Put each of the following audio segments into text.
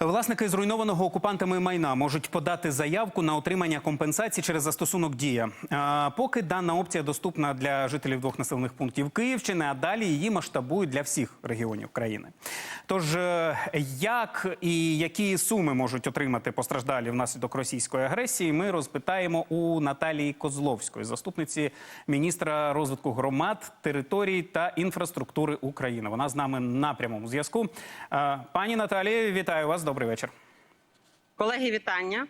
Власники зруйнованого окупантами майна можуть подати заявку на отримання компенсації через застосунок Дія. Поки дана опція доступна для жителів двох населених пунктів Київщини, а далі її масштабують для всіх регіонів країни. Тож е, як і які суми можуть отримати постраждалі внаслідок російської агресії, ми розпитаємо у Наталії Козловської, заступниці міністра розвитку громад, територій та інфраструктури України. Вона з нами на прямому зв'язку. Е, Пані Наталії, вітаю вас. Добрий вечір. Колеги, вітання.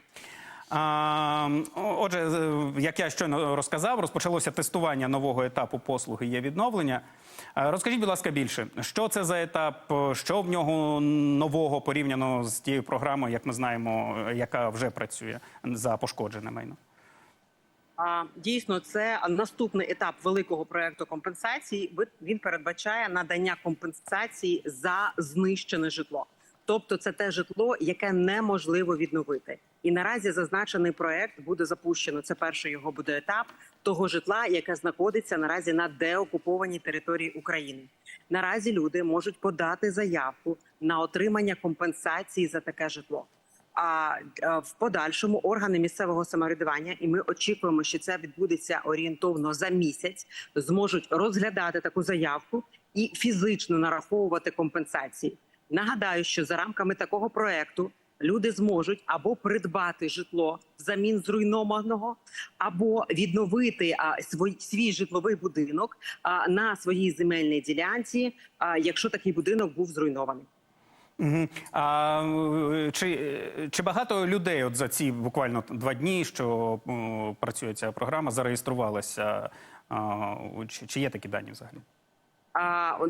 Отже, як я щойно розказав, розпочалося тестування нового етапу послуги є відновлення. Розкажіть, будь ласка, більше, що це за етап, що в нього нового порівняно з тією програмою, як ми знаємо, яка вже працює за пошкоджене майно? Дійсно, це наступний етап великого проекту компенсації. Він передбачає надання компенсації за знищене житло. Тобто, це те житло, яке неможливо відновити. І наразі зазначений проект буде запущено. Це перший його буде етап того житла, яке знаходиться наразі на деокупованій території України. Наразі люди можуть подати заявку на отримання компенсації за таке житло. А е, в подальшому органи місцевого самоврядування, і ми очікуємо, що це відбудеться орієнтовно за місяць, зможуть розглядати таку заявку і фізично нараховувати компенсації. Нагадаю, що за рамками такого проекту люди зможуть або придбати житло взамін зруйнованого, або відновити свій, свій житловий будинок на своїй земельній ділянці, а, якщо такий будинок був зруйнований. Угу. А е, чи, чи багато людей от за ці буквально два дні, що працює ця програма, зареєструвалися? А, чи, чи є такі дані взагалі?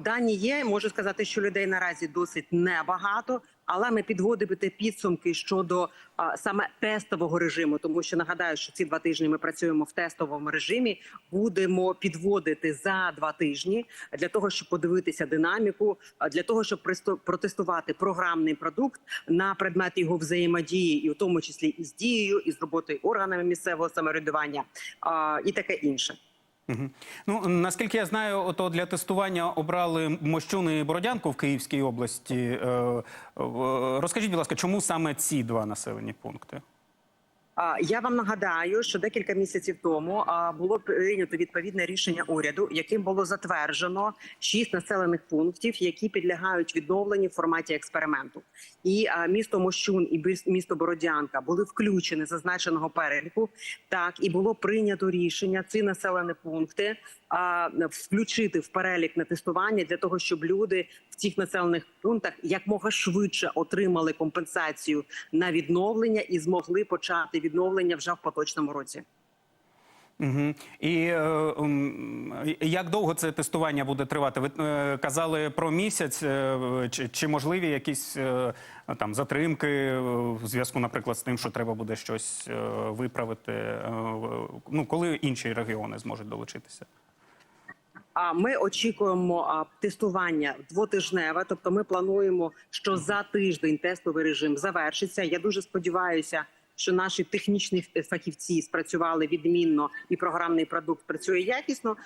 Дані є. Можу сказати, що людей наразі досить небагато, але ми підводимо підсумки щодо саме тестового режиму, тому що нагадаю, що ці два тижні ми працюємо в тестовому режимі. Будемо підводити за два тижні для того, щоб подивитися динаміку, для того, щоб протестувати програмний продукт на предмет його взаємодії, і в тому числі і з дією, і з роботою органами місцевого самоврядування, і таке інше. Угу. Ну наскільки я знаю, ото для тестування обрали Мощуни і Бородянку в Київській області. Е, розкажіть, будь ласка, чому саме ці два населені пункти? Я вам нагадаю, що декілька місяців тому було прийнято відповідне рішення уряду, яким було затверджено шість населених пунктів, які підлягають відновленню в форматі експерименту. І місто Мощун і місто Бородянка були включені зазначеного переліку. Так і було прийнято рішення ці населені пункти включити в перелік на тестування для того, щоб люди в цих населених пунктах якмога швидше отримали компенсацію на відновлення і змогли почати відновлення вже в поточному році. Угу. І е, м, як довго це тестування буде тривати? Ви е, казали про місяць, е, чи, чи можливі якісь е, там затримки е, в зв'язку, наприклад, з тим, що треба буде щось е, виправити? Е, ну коли інші регіони зможуть долучитися? А ми очікуємо тестування двотижневе. Тобто, ми плануємо, що за тиждень тестовий режим завершиться. Я дуже сподіваюся, що наші технічні фахівці спрацювали відмінно, і програмний продукт працює якісно.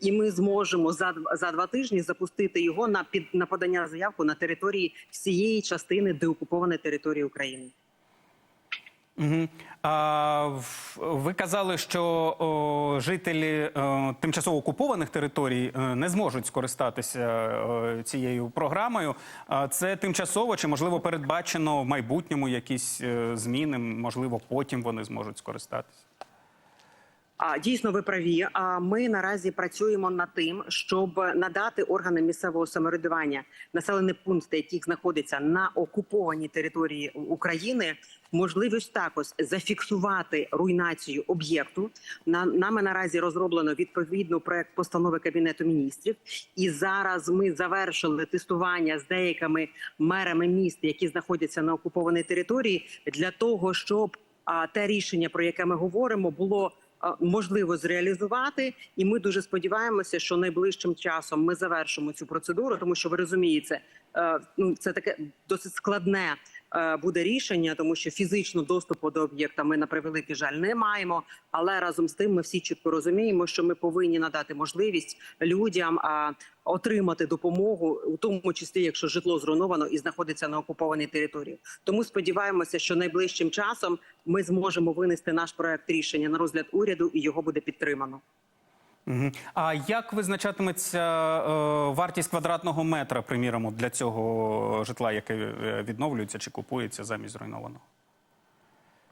І ми зможемо за за два тижні запустити його на під на подання заявку на території всієї частини деокупованої території України. Угу. А, ви казали, що о, жителі о, тимчасово окупованих територій о, не зможуть скористатися о, цією програмою. А це тимчасово чи можливо передбачено в майбутньому якісь о, зміни? Можливо, потім вони зможуть скористатися. А дійсно ви праві. А ми наразі працюємо над тим, щоб надати органам місцевого самоврядування населені пункти, яких знаходяться на окупованій території України, можливість також зафіксувати руйнацію об'єкту. На нами наразі розроблено відповідно проект постанови кабінету міністрів, і зараз ми завершили тестування з деякими мерами міст, які знаходяться на окупованій території, для того, щоб а, те рішення, про яке ми говоримо, було можливо зреалізувати, і ми дуже сподіваємося, що найближчим часом ми завершимо цю процедуру, тому що ви розумієте, е, ну це таке досить складне е, буде рішення, тому що фізично доступу до об'єкта ми на превеликий жаль не маємо. Але разом з тим ми всі чітко розуміємо, що ми повинні надати можливість людям отримати допомогу, у тому числі, якщо житло зруйновано і знаходиться на окупованій території. Тому сподіваємося, що найближчим часом ми зможемо винести наш проект рішення на розгляд уряду, і його буде підтримано. А як визначатиметься е, вартість квадратного метра, приміром, для цього житла, яке е, відновлюється чи купується замість зруйнованого?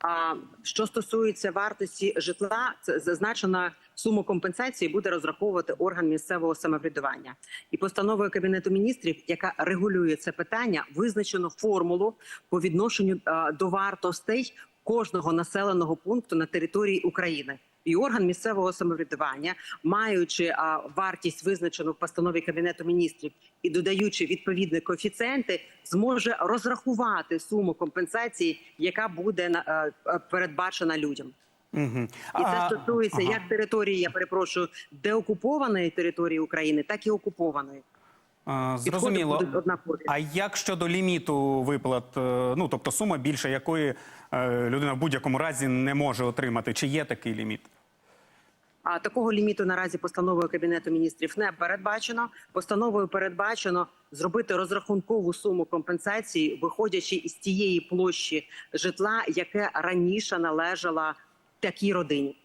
А що стосується вартості житла, це зазначена суму компенсації буде розраховувати орган місцевого самоврядування. І постановою кабінету міністрів, яка регулює це питання, визначено формулу по відношенню до вартостей кожного населеного пункту на території України. І орган місцевого самоврядування, маючи а, вартість визначену в постанові кабінету міністрів і додаючи відповідні коефіцієнти, зможе розрахувати суму компенсації, яка буде е, е, передбачена людям. Угу. І це стосується як території, я перепрошую, деокупованої території України, так і окупованої. Зрозуміло. А як щодо ліміту виплат, е, ну тобто сума більше якої е, людина в будь-якому разі не може отримати? Чи є такий ліміт? А такого ліміту наразі постановою кабінету міністрів не передбачено. Постановою передбачено зробити розрахункову суму компенсації, виходячи із тієї площі житла, яке раніше належала такій родині.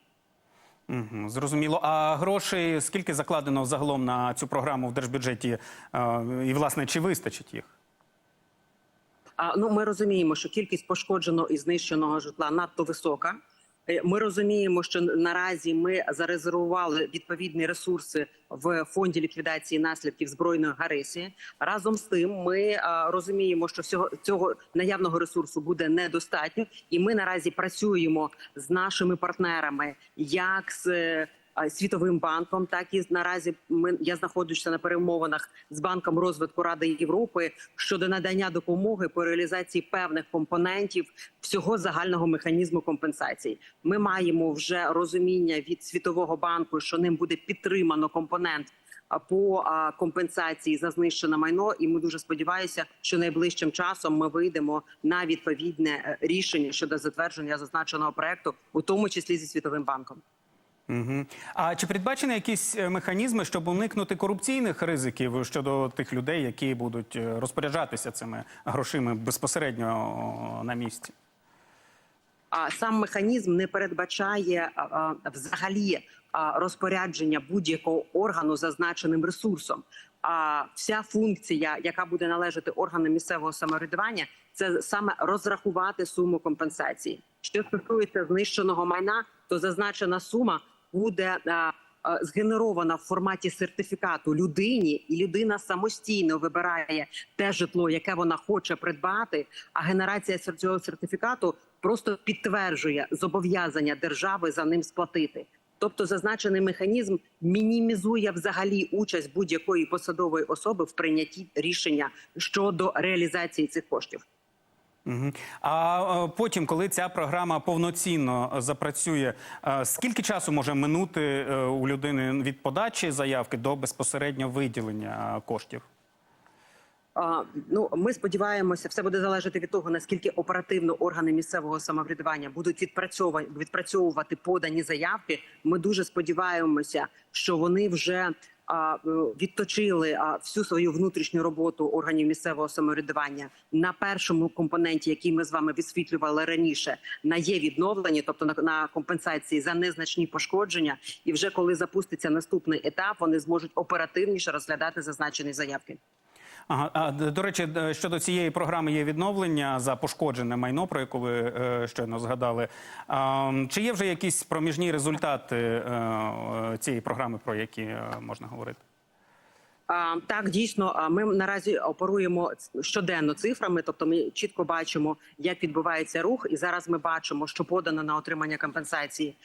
Зрозуміло. А грошей скільки закладено загалом на цю програму в держбюджеті? Е, І власне чи вистачить їх? А ну ми розуміємо, що кількість пошкодженого і знищеного житла надто висока. Е, Ми розуміємо, що наразі ми зарезервували відповідні ресурси в фонді ліквідації наслідків збройної агресії. Разом з тим, ми розуміємо, що всього цього наявного ресурсу буде недостатньо, і ми наразі працюємо з нашими партнерами, як з е, Світовим банком, так і наразі ми я знаходжуся на перемовинах з банком розвитку Ради Європи щодо надання допомоги по реалізації певних компонентів всього загального механізму компенсації. Ми маємо вже розуміння від Світового банку, що ним буде підтримано компонент. По компенсації за знищене майно, і ми дуже сподіваємося, що найближчим часом ми вийдемо на відповідне е, рішення щодо затвердження зазначеного проекту, у тому числі зі світовим банком. Угу. А чи передбачені якісь е, механізми, щоб уникнути корупційних ризиків щодо тих людей, які будуть е, розпоряджатися цими грошима безпосередньо на місці? А сам механізм не передбачає а, взагалі а, розпорядження будь-якого органу зазначеним ресурсом. А вся функція, яка буде належати органам місцевого самоврядування, це саме розрахувати суму компенсації. Що стосується знищеного майна, то зазначена сума буде а, а, згенерована в форматі сертифікату людині, і людина самостійно вибирає те житло, яке вона хоче придбати. А генерація цього сертифікату просто підтверджує зобов'язання держави за ним сплатити. Тобто, зазначений механізм мінімізує взагалі участь будь-якої посадової особи в прийнятті рішення щодо реалізації цих коштів. А е, потім, коли ця програма повноцінно е, запрацює, е, скільки часу може минути у людини від подачі заявки до безпосередньо виділення коштів? Ну, ми сподіваємося, все буде залежати від того, наскільки оперативно органи місцевого самоврядування будуть відпрацьовувати, подані заявки. Ми дуже сподіваємося, що вони вже відточили а, всю свою внутрішню роботу органів місцевого самоврядування на першому компоненті, який ми з вами висвітлювали раніше, на є відновлення, тобто на компенсації за незначні пошкодження. І вже коли запуститься наступний етап, вони зможуть оперативніше розглядати зазначені заявки. Ага, а до речі, щодо цієї програми є відновлення за пошкоджене майно, про яку ви е, щойно згадали. А, чи є вже якісь проміжні результати е, е, цієї програми, про які е, можна говорити? Так, дійсно, ми наразі оперуємо щоденно цифрами, тобто ми чітко бачимо, як відбувається рух, і зараз ми бачимо, що подано на отримання компенсації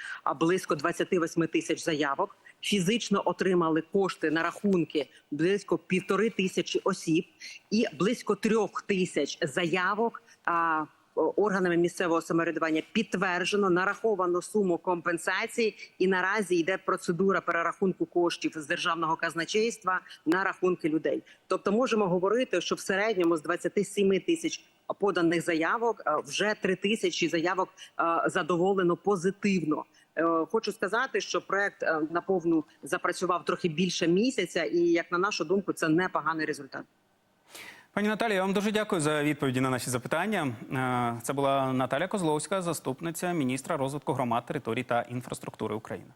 близько 28 тисяч заявок. Фізично отримали кошти на рахунки близько півтори тисячі осіб, і близько трьох тисяч заявок. А, Органами місцевого самоврядування підтверджено нараховано суму компенсації, і наразі йде процедура перерахунку коштів з державного казначейства на рахунки людей. Тобто, можемо говорити, що в середньому з 27 тисяч поданих заявок вже три тисячі заявок задоволено позитивно. Е, Хочу сказати, що проект е, наповну запрацював трохи більше місяця, і як на нашу думку, це непоганий результат. Пані Наталія, я вам дуже дякую за відповіді на наші запитання. Е, Це була Наталя Козловська, заступниця міністра розвитку громад, територій та інфраструктури України.